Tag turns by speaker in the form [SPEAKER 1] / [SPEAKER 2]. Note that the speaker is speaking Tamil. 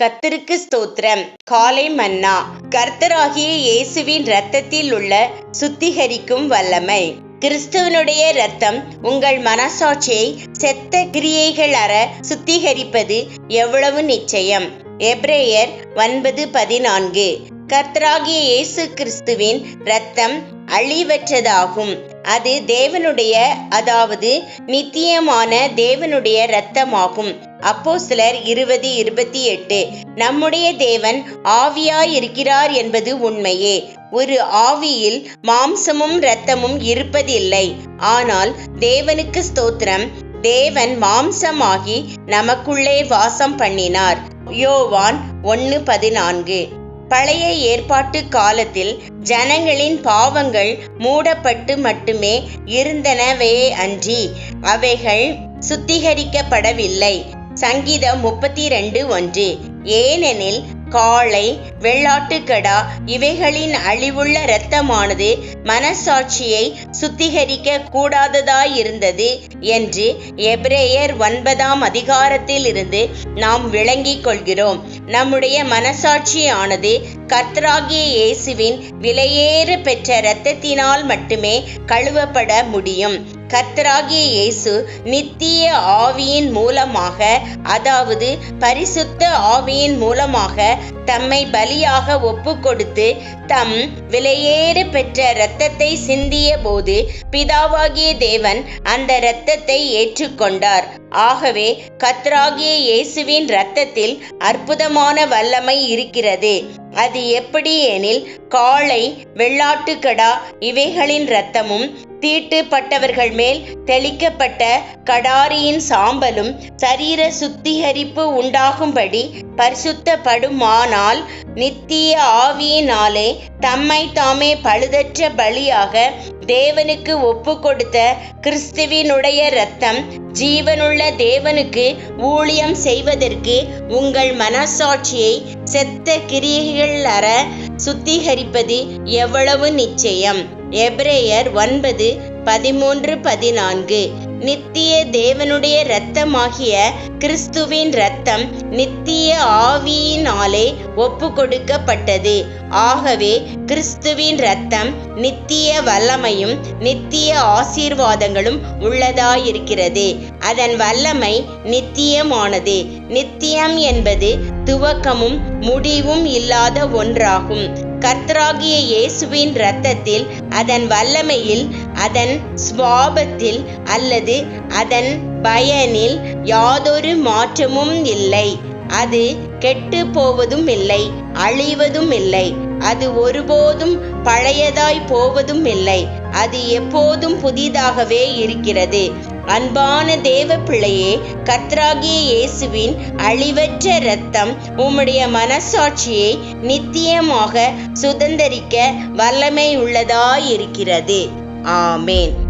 [SPEAKER 1] கர்த்தருக்கு ஸ்தோத்திரம். காலை மன்னா. கர்த்தராகிய இயேசுவின் இரத்தத்தில் உள்ள சுத்திகரிக்கும் வல்லமை. கிறிஸ்துவனுடைய இரத்தம் உங்கள் மனசாட்சியை செத்த கிரியைகள் அற சுத்திகரிப்பது எவ்வளவு நிச்சயம். எப்ரேயர் ஒன்பது பதினான்கு. கர்த்தராகிய இயேசு கிறிஸ்துவின் இரத்தம் அழிவற்றதாகும். அது தேவனுடைய அதாவது நித்தியமான தேவனுடைய இரத்தமாகும். அப்போ சிலர் இருபது இருபத்தி எட்டு. நம்முடைய தேவன் ஆவியாய் இருக்கிறார் என்பது உண்மையே. ஒரு ஆவியில் மாம்சமும் இரத்தமும் இருப்பதில்லை. ஆனால் தேவனுக்கு ஸ்தோத்திரம் தேவன் மாம்சமாகி நமக்குள்ளே வாசம் பண்ணினார். யோவான் ஒன்னு பதினான்கு. பழைய ஏற்பாட்டு காலத்தில் ஜனங்களின் பாவங்கள் மூடப்பட்டு மட்டுமே இருந்தனவே அன்றி அவைகள் சுத்திகரிக்கப்படவில்லை. சங்கீதம் முப்பத்தி ரெண்டு ஒன்று. ஏனெனில் காளை வெள்ளாட்டுக்கடா இவைகளின் அழிவுள்ள இரத்தமானது மனசாட்சியை சுத்திகரிக்க கூடாததாயிருந்தது என்று எப்ரேயர் ஒன்பதாம் அதிகாரத்தில் இருந்து நாம் விளங்கிக் கொள்கிறோம். நம்முடைய மனசாட்சியானது கர்த்தராகிய இயேசுவின் விலையேறு பெற்ற இரத்தத்தினால் மட்டுமே கழுவப்பட முடியும். கர்த்தராகிய இயேசு நித்திய ஆவியின் மூலமாக அதாவது பரிசுத்த ஆவியின் மூலமாக தம்மை பலியாக ஒப்பு கொடுத்து தம் விலையேறு பெற்ற இரத்தத்தை சிந்திய போது பிதாவாகிய தேவன் அந்த இரத்தத்தை ஏற்றுக்கொண்டார். ஆகவே கத்ராகிய இயேசுவின் இரத்தத்தில் அற்புதமான வல்லமை இருக்கிறது. அது எப்படி எனில் காளை வெள்ளாட்டுக்கடா இவைகளின் இரத்தமும் தீட்டுப்பட்டவர்கள் மேல் தெளிக்கப்பட்ட கடாரியின் சாம்பலும் சரீர சுத்திகரிப்பு உண்டாகும்படி பரிசுத்தப்படுமானால் நித்திய ஆவியினாலே தம்மை தாமே பழுதற்ற பலியாக தேவனுக்கு ஒப்பு கொடுத்த கிறிஸ்துவினுடைய இரத்தம் ஜீவனுள்ள தேவனுக்கு ஊழியம் செய்வதற்கு உங்கள் மனசாட்சியை செத்த கிரியைகள் அற சுத்திகரிப்பது எவ்வளவு நிச்சயம். எப்ரேயர் ஒன்பது பதிமூன்று பதினான்கு. நித்திய தேவனுடைய இரத்தமாகிய கிறிஸ்துவின் இரத்தம் நித்திய ஆவியினாலே ஒப்பு கொடுக்கப்பட்டது ஆகவே கிறிஸ்துவின் இரத்தம் நித்திய வல்லமையும் நித்திய ஆசீர்வாதங்களும் உள்ளதாயிருக்கிறது. அதன் வல்லமை நித்தியமானது. நித்தியம் என்பது துவக்கமும் முடிவும் இல்லாத ஒன்றாகும். கர்த்தராகிய இயேசுவின் இரத்தத்தில் அதன் வல்லமையில் அதன் ஸ்வாபத்தில் அல்லது அதன் பயனில் யாதொரு மாற்றமும் இல்லை. அது கெட்டு போவதும் இல்லை அழிவதும் இல்லை. அது ஒருபோதும் பழையதாய் போவதும் இல்லை. அது எப்போதும் புதிதாகவே இருக்கிறது. அன்பான தேவ பிள்ளையே கத்ராகிய இயேசுவின் அழிவற்ற இரத்தம் உம்முடைய மனசாட்சியை நித்தியமாக சுதந்தரிக்க வல்லமை உள்ளதாயிருக்கிறது ஆமேன்.